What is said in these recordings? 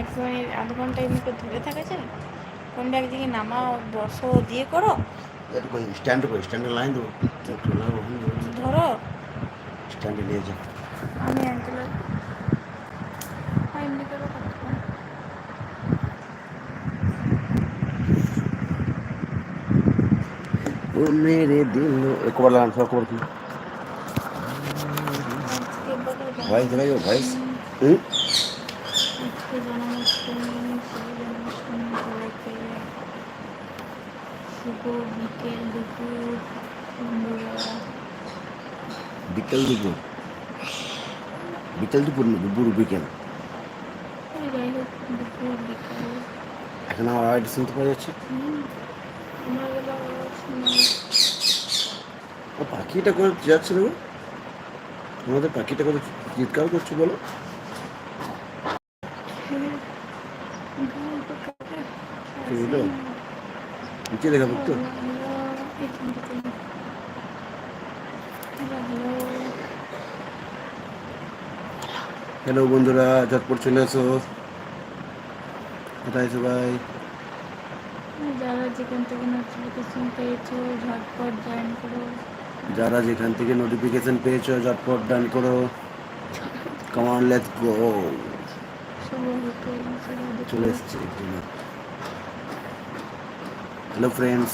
এক মিনিট আধ ঘণ্টা এমনি করে ধরে থাকা যায় ফোনটা একদিকে নামাও বসো দিয়ে করো। স্ট্যান্ড করে স্ট্যান্ডে লাইন দেবো? ধরো। স্ট্যান্ডে নিয়ে যাও। আমি অ্যাঙ্কেলের এমনি করে সব খবর কি? আজকে বলো ভয়েস বিকেল দুপুর। বিকেল দুপুর না দুপুর বিকেল। এখন আমার আওয়াজ শুনতে পাওয়া যাচ্ছে? ও পাখিটা করে যাচ্ছে না গো? তোমাদের পাখিটা করে চিৎকার করছ বলো? নিচে দেখা বুঝতো হ্যালো বন্ধুরা ঝটপট চলে এসো। কোথায় সবাই যারা যেখান থেকে নোটিফিকেশন পেয়েছ ঝটপট জয়েন করো। যারা যেখান থেকে নোটিফিকেশন পেয়েছ ঝটপট ডান করো। কমান লেটস গো। চলে এসছি হ্যালো ফ্রেন্ডস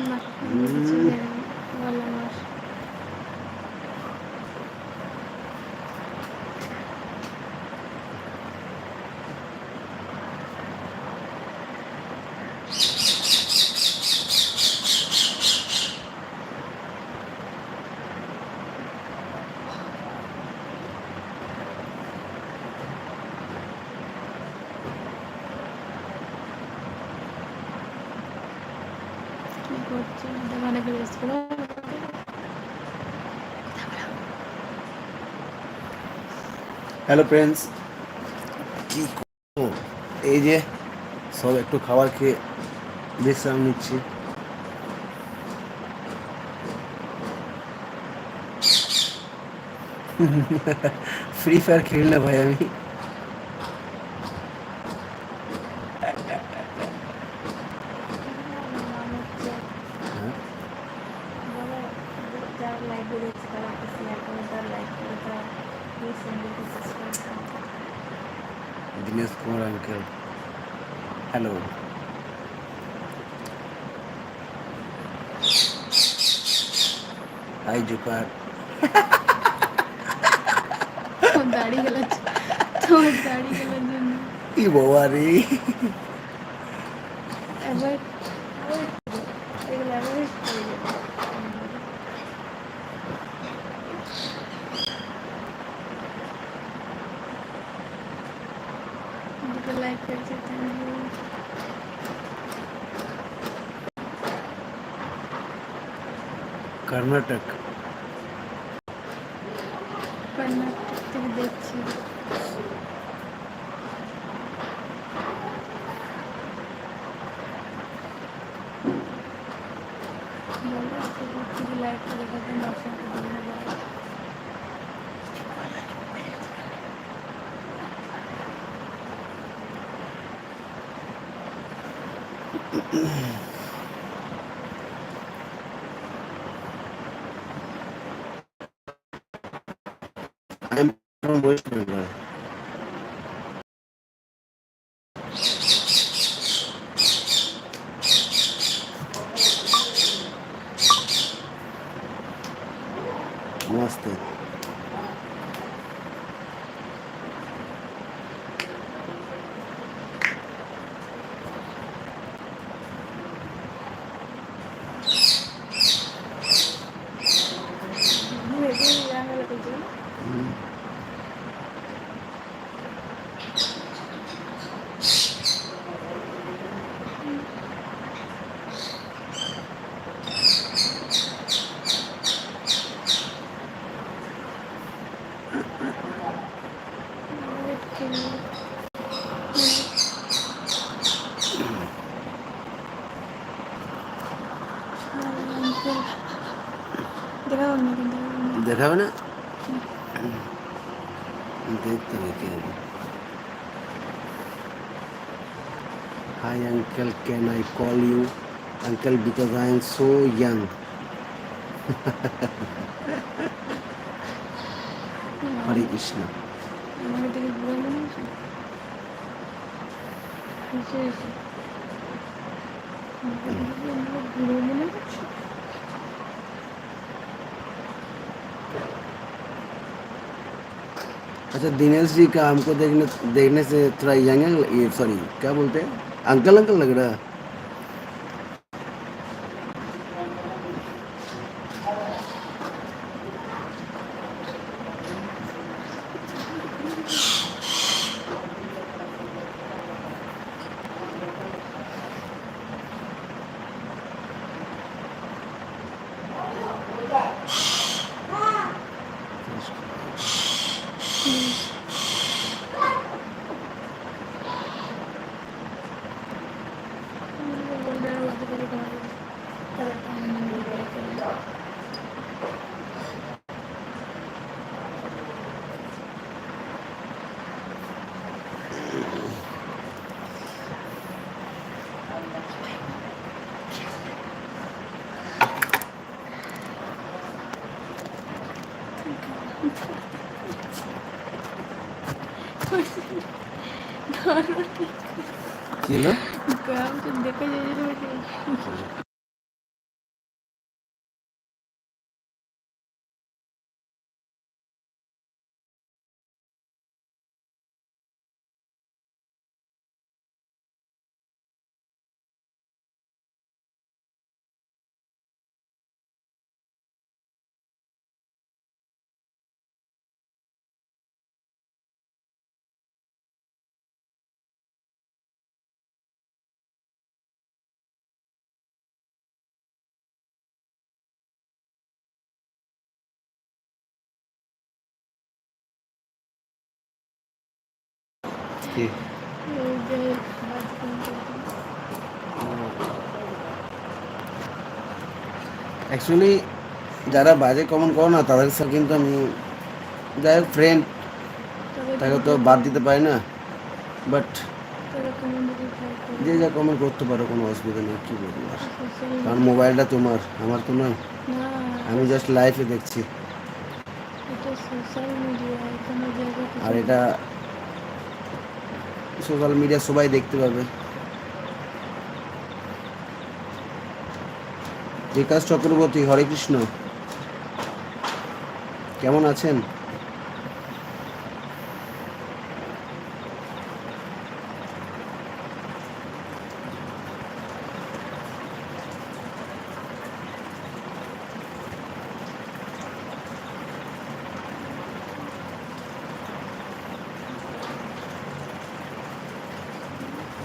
না, করছ দোকানে ফিরে করো। হ্যালো ফ্রেন্ডস কি এই যে, সব একটু খাবার খেয়ে বিশ্রাম নিচ্ছি। ফ্রি ফায়ার খেলি না ভাই আমি নাম হচ্ছে হ্যাঁ? বলো যারা লাইভ দেখছে তারা একটু শেয়ার করে দাও লাইক করে দাও প্লিজ চ্যানেলকে সাবস্ক্রাইব করো Dinesh Kumar uncle hello hi তোর দাড়ি গেল তোর দাড়ি জন্য। কি বাবা রে অ্যাভয়েড এগুলো অ্যাভয়েড করে দেবে দুটো লাইক করেছে থ্যাংক ইউ কর্ণাটক কর্ণাটক থেকে দেখছি Hi uncle, can I call you uncle because I am so young. মনে হচ্ছে अच्छा दिनेश जी का हमको देखने देखने से थोड़ा यंग ये सॉरी क्या बोलते हैं अंकल अंकल लग रहा है चलो গ্রাম কি অ্যাকচুয়ালি যারা বাজে কমন করো না তাদের সাথে কিন্তু আমি যাই হোক ফ্রেন্ড তাকে তো বাদ দিতে পারি না। বাট কমেন্ট যে যা কমেন্ট করতে পারো কোনো অসুবিধা নেই কী বলব আর? কারণ মোবাইলটা তোমার আমার তো নয়। আমি জাস্ট লাইফে দেখছি। আর এটা সোশ্যাল মিডিয়া সবাই দেখতে পাবে। বিকাশ চক্রবর্তী হরে কৃষ্ণ। কেমন আছেন?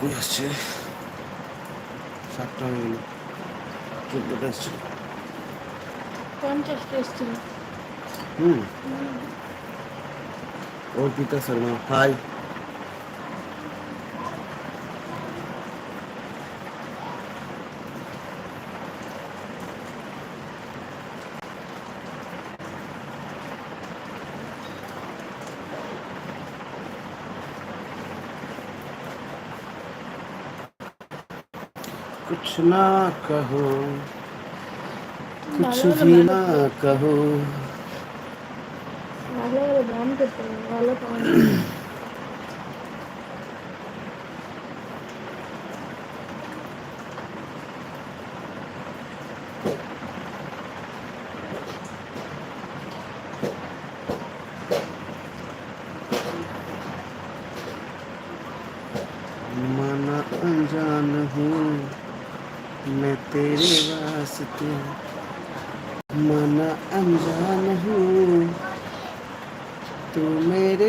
কই আসছে? সাতটা হয়ে গেল। চোদ্দটা আসছে। পঞ্চাশটা আসছে। হুম। অর্পিতা শর্মা হাই कुछ ना कहो कुछ भी ना कहो।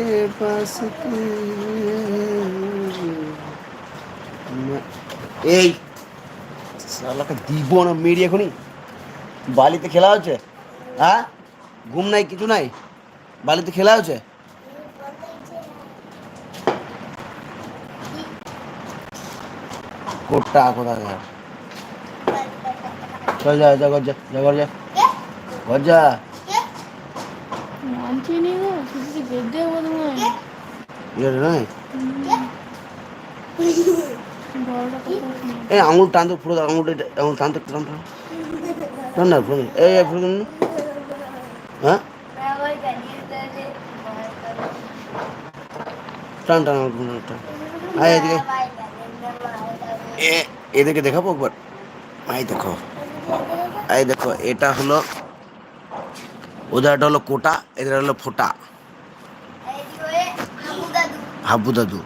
मेरे पास क्यों मैं- এই শালাকে দিব না মেরি এখনই বালিতে খেলা হচ্ছে হ্যাঁ ঘুম নাই কিছু নাই বালিতে খেলা হচ্ছে কোটটা কোথা যা চল যা যা ঘর যা যা ঘর যা ঘর যা ইয়ে নয় বড়টা কথা শোনো এ আঙুল টান তো পুরো আঙুলটা এটা- আঙুল টান তো একটু টান টান টান না পুরো এই এই, না। হ্যাঁ টান টান আঙুল টান আয় এদিকে এ এদিকে দেখাবো একবার আই দেখো এই দেখো এটা হলো ওদেরটা হলো কোটা এদের হলো ফোটা হাবু দাদু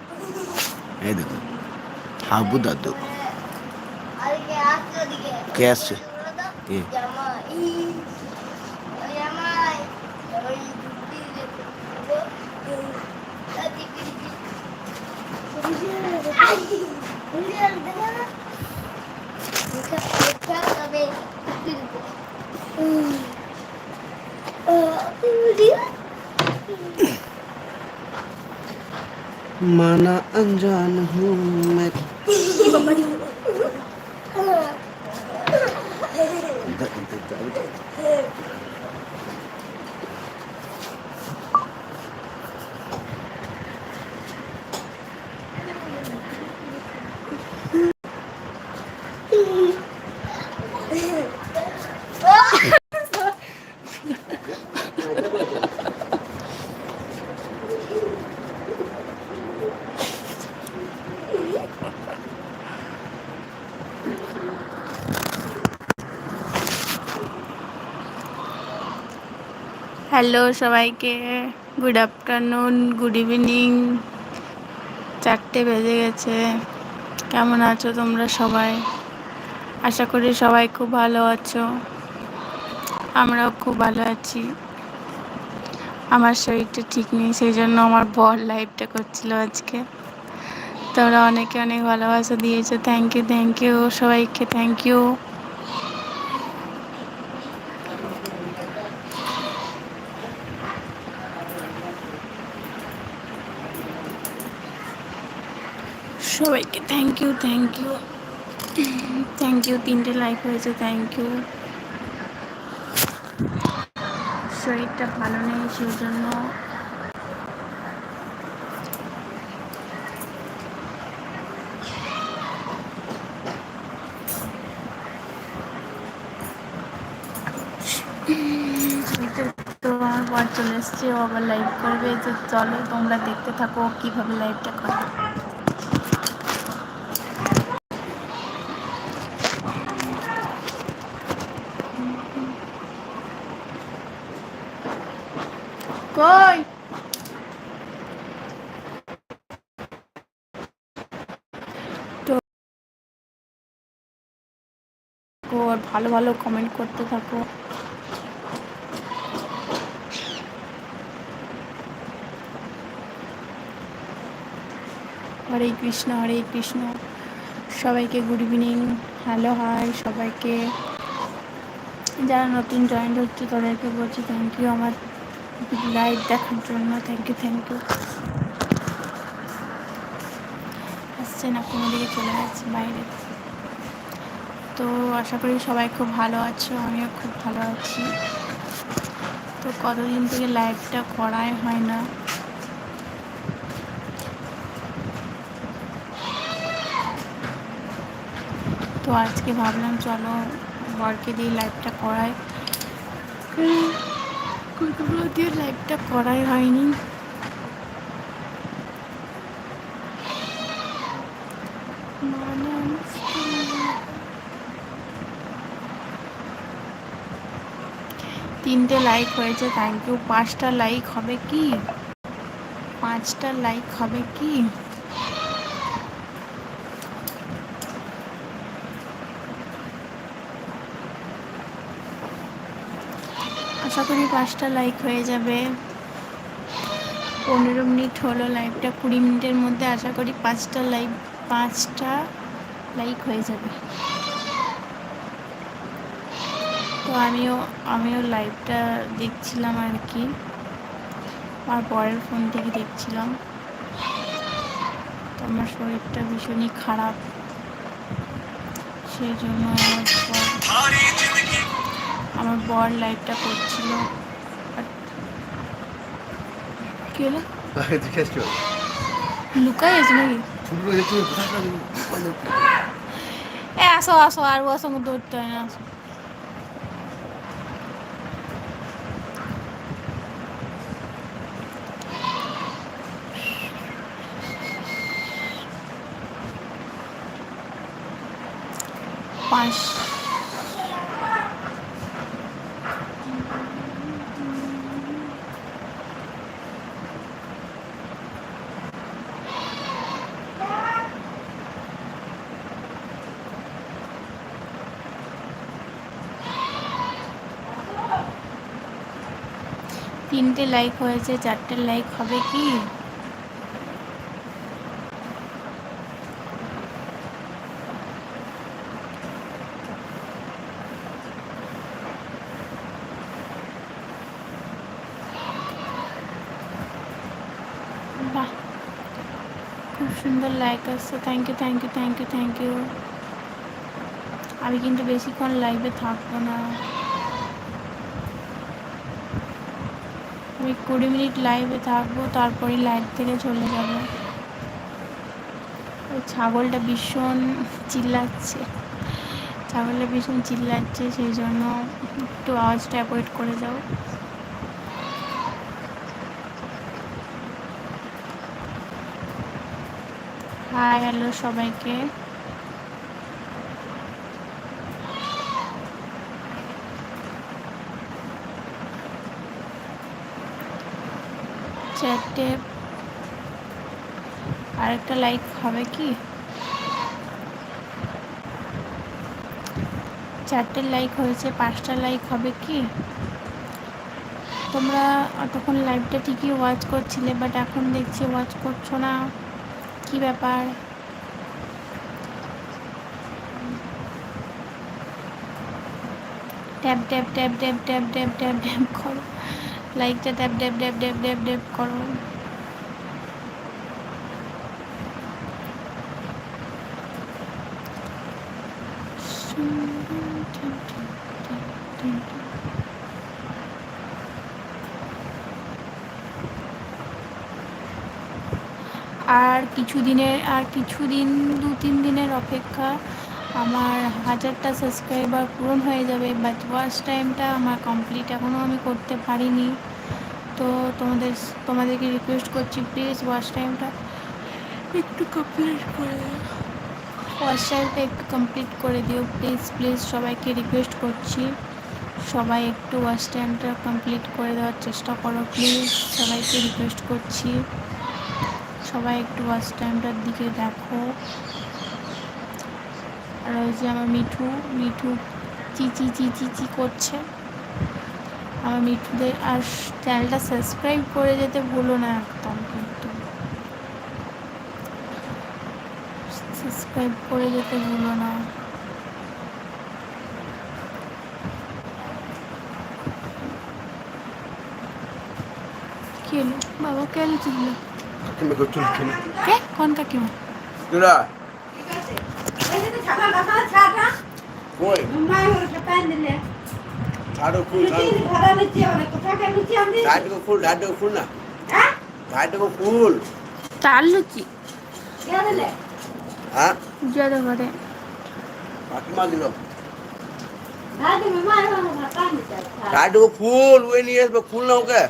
এই দেখো হাবু দাদু কে আসছে কে माना अनजान हूँ मैं। হ্যালো সবাইকে। গুড আফটারনুন গুড ইভিনিং চারটে বেজে গেছে। কেমন আছো তোমরা সবাই? আশা করি সবাই খুব ভালো আছো। আমরাও খুব ভালো আছি। আমার শরীরটা ঠিক নেই সেই জন্য আমার বর লাইভটা করছিল আজকে। তোমরা অনেকে অনেক ভালোবাসা দিয়েছ। থ্যাংক ইউ থ্যাংক ইউ সবাইকে থ্যাংক ইউ সবাইকে thank you thank you thank you তিনটে লাইক হয়েছে থ্যাংক ইউ শরীরটা ভালো নেই সেই জন্য চলে এসছে, ও আবার লাইভ করবে যে চলো তোমরা দেখতে থাকো কীভাবে লাইভটা করে। কই? আর ভালো ভালো কমেন্ট করতে থাকো। হরে কৃষ্ণ হরে কৃষ্ণ। সবাইকে গুড ইভিনিং হ্যালো হাই সবাইকে। যারা নতুন জয়েন্ট হচ্ছে তাদেরকে বলছি থ্যাংক ইউ আমার। লাইভ দেখার জন্য থ্যাংক ইউ থ্যাংক ইউ আসছে না কোনো দিকে চলে যাচ্ছে বাইরে। তো আশা করি সবাই খুব ভালো আছো, আমিও খুব ভালো আছি। তো কতদিন থেকে লাইভটা করাই হয় না। তো আজকে ভাবলাম চলো বরকে দিয়ে লাইভটা করাই। কতগুলো দিয়ে লাইভটা করাই হয়নি। তিনটে লাইক হয়েছে থ্যাংক ইউ পাঁচটা লাইক হবে কি? পাঁচটা লাইক হবে কি? আশা করি পাঁচটা লাইক হয়ে যাবে। পনেরো মিনিট হলো লাইভটা কুড়ি মিনিটের মধ্যে আশা করি পাঁচটা লাইভ পাঁচটা লাইক হয়ে যাবে। তো আমিও আমিও লাইভটা দেখছিলাম আর কি। আর পরের ফোন থেকে দেখছিলাম। তো আমার শরীরটা ভীষণই খারাপ। সেই জন্য আমার বর লাইভটা করছিল। কি হলো? লুকাই আছে নাকি? এ আসো আসো আর ওর সঙ্গে দৌড়তে হয় না আসো। পাঁচ তিনটে লাইক হয়েছে, চারটে লাইক হবে কি? বাহ, খুব সুন্দর লাইক আসছে। Thank you thank you thank you thank you আমি কিন্তু বেশিক্ষণ লাইভে থাকব না। আমি কুড়ি মিনিট লাইভে থাকব তারপরে লাইভ থেকে চলে যাব। ছাগলটা ভীষণ চিল্লাচ্ছে। ছাগলটা ভীষণ চিল্লাচ্ছে, সেই জন্য একটু আওয়াজটা অ্যাভয়েড করে যাও হাই হ্যালো সবাইকে। চারটে আরেকটা লাইক হবে কি চারটে লাইক হয়েছে পাঁচটা লাইক হবে কি তোমরা তখন লাইভটা ঠিকই ওয়াচ করছিলে বাট এখন দেখছি ওয়াচ করছ না কি ব্যাপার tap tap tap tap tap tap tap tap করো লাইকটা ড্যাব ড্যাব ড্যাব ড্যাব ড্যাব ড্যাব করো আর কিছুদিনের, আর কিছুদিন দু তিন দিনের অপেক্ষা আমার হাজারটা সাবস্ক্রাইবার পূরণ হয়ে যাবে বাট ওয়াচ টাইমটা আমার কমপ্লিট এখনও আমি করতে পারিনি। তো তোমাদের, তোমাদেরকে রিকোয়েস্ট করছি প্লিজ ওয়াচ টাইমটা একটু কমপ্লিট করে ওয়াচ টাইমটা একটু কমপ্লিট করে দিও প্লিজ প্লিজ সবাইকে রিকোয়েস্ট করছি। সবাই একটু ওয়াচ টাইমটা কমপ্লিট করে দেওয়ার চেষ্টা করো প্লিজ সবাইকে রিকোয়েস্ট করছি। সবাই একটু ওয়াচ টাইমটার দিকে দেখো। আর ওই যে আমার মিঠু মিঠু চিচি চিচি চি করছে। আমার মিঠুদের আর চ্যানেলটা সাবস্ক্রাইব করে যেতে ভুলো না একদম কিন্তু। সাবস্ক্রাইব করে যেতে ভুলো না। কি হলো? বাবা কে? লিখছিল কাকিমা? কই? মুম্বাই হরকে প্যান দিলে ঝাড়ু ফুল ঝাড়ু ঘরে নিচে অনেক কথা কেন নিচে আমি ঝাড়ু ফুল ঝাড়ু ফুল না হ্যাঁ ঝাড়ু ফুল তার লুচি কে ওই নিয়ে আসবে ফুল না ওকে।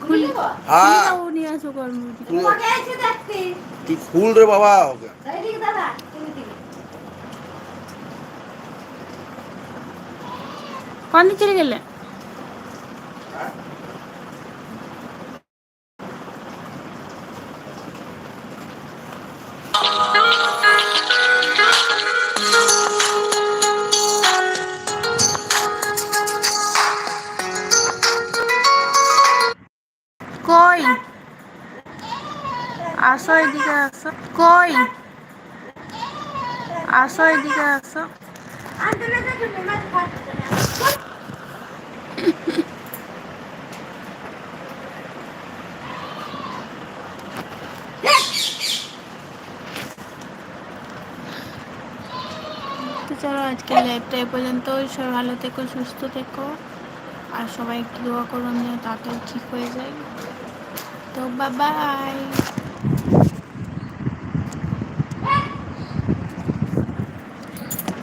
ফুল হ্যাঁ। রে বাবা ওকে। কোন চলে গেলে কই আসো এদিকে আসো কই আসো এদিকে আসো আজকে লাইভটা এ পর্যন্ত। সবাই ভালো থেকো, সুস্থ থেকো। আর সবাই একটু দোয়া করুন যে তাড়াতাড়ি ঠিক হয়ে যায়। তো বাবাই